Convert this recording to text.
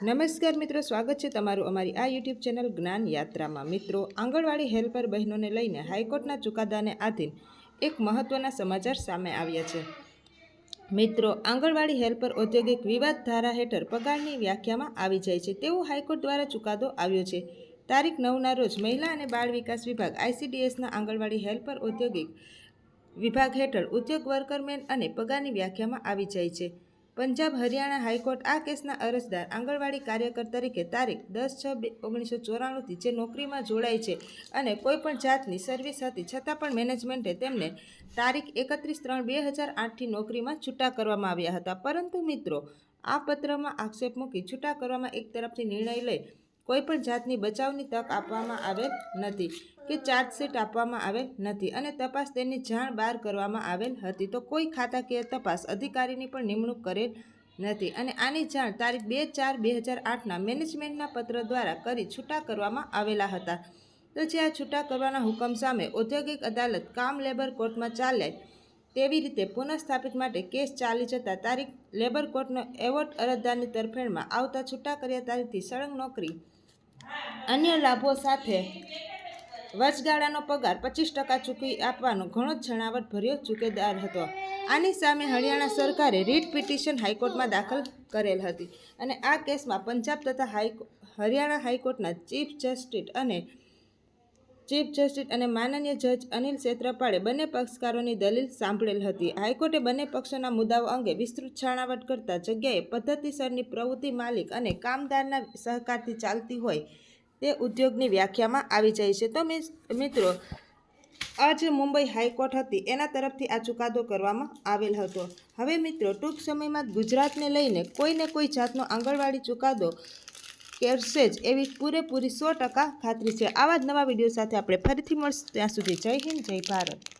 નમસ્કાર મિત્રો, સ્વાગત છે તમારું અમારી આ યુટ્યુબ ચેનલ જ્ઞાન યાત્રામાં. મિત્રો, આંગણવાડી હેલ્પર બહેનોને લઈને હાઈકોર્ટના ચુકાદાને આધીન એક મહત્ત્વના સમાચાર સામે આવ્યા છે. મિત્રો, આંગણવાડી હેલ્પર ઔદ્યોગિક વિવાદ ધારા હેઠળ પગારની વ્યાખ્યામાં આવી જાય છે. તેવો હાઈકોર્ટ દ્વારા ચુકાદો આવ્યો છે. તારીખ નવના રોજ મહિલા અને બાળ વિકાસ વિભાગ આઈસીડીએસના આંગણવાડી હેલ્પર ઔદ્યોગિક વિભાગ હેઠળ ઉદ્યોગ વર્કરમેન અને પગારની વ્યાખ્યામાં આવી જાય છે. પંજાબ હરિયાણા હાઈકોર્ટ આ કેસના અરજદાર, આંગણવાડી કાર્યકર તરીકે તારીખ દસ છ બે ઓગણીસો ચોરાણુંથી જે નોકરીમાં જોડાય છે અને કોઈપણ જાતની સર્વિસ હતી છતાં પણ મેનેજમેન્ટે તેમને તારીખ એકત્રીસ ત્રણ બે હજાર આઠથી નોકરીમાં છૂટા કરવામાં આવ્યા હતા. પરંતુ મિત્રો, આ પત્રમાં આક્ષેપ મૂકી છૂટા કરવામાં એક તરફથી નિર્ણય લઈ કોઈપણ જાતની બચાવની તક આપવામાં આવેલ નથી કે ચાર્જશીટ આપવામાં આવેલ નથી અને તપાસ તેની જાણ બહાર કરવામાં આવેલ હતી. તો કોઈ ખાતાકીય તપાસ અધિકારીની પણ નિમણૂક કરેલ નથી અને આની જાણ તારીખ બે ચાર બે હજાર આઠના મેનેજમેન્ટના પત્ર દ્વારા કરી છૂટા કરવામાં આવેલા હતા. તો જે આ છૂટા કરવાના હુકમ સામે ઔદ્યોગિક અદાલત કામ લેબર કોર્ટમાં ચાલે તેવી રીતે પુનઃસ્થાપિત માટે કેસ ચાલી જતા તારીખ લેબર કોર્ટનો એવોર્ડ અરજદારની તરફેણમાં આવતા છૂટા કર્યા તારીખથી સળંગ નોકરી અન્ય લાભો સાથે વચગાળાનો પગાર પચીસ ટકા ચૂકવી આપવાનો ઘણો જ છણાવટ ભર્યો ચૂકેદાર હતો. આની સામે હરિયાણા સરકારે રીટ પિટિશન હાઈકોર્ટમાં દાખલ કરેલ હતી અને આ કેસમાં પંજાબ તથા હાઈકો હરિયાણા હાઈકોર્ટના ચીફ જસ્ટિસ અને ચીફ જસ્ટિસ અને માનનીય જજ અનિલ ક્ષેત્રપાળે બંને પક્ષકારોની દલીલ સાંભળેલ હતી. હાઈકોર્ટે બંને પક્ષોના મુદ્દાઓ અંગે વિસ્તૃત છણાવટ કરતા જગ્યાએ પદ્ધતિસરની પ્રવૃત્તિ માલિક અને કામદારના સહકારથી ચાલતી હોય તે ઉદ્યોગની વ્યાખ્યામાં આવી જાય છે. તો મિત્રો આ જે મુંબઈ હાઈકોર્ટ હતી. એના તરફથી આ ચુકાદો કરવામાં આવેલ હતો. હવે મિત્રો, ટૂંક સમયમાં ગુજરાતને લઈને કોઈને કોઈ જાતનો આંગણવાડી ચુકાદો કરશે જ. એવી પૂરેપૂરી સો ટકા ખાતરી છે. આવા જ નવા વીડિયો સાથે આપણે ફરીથી મળશું. ત્યાં સુધી જય હિન્દ, જય ભારત.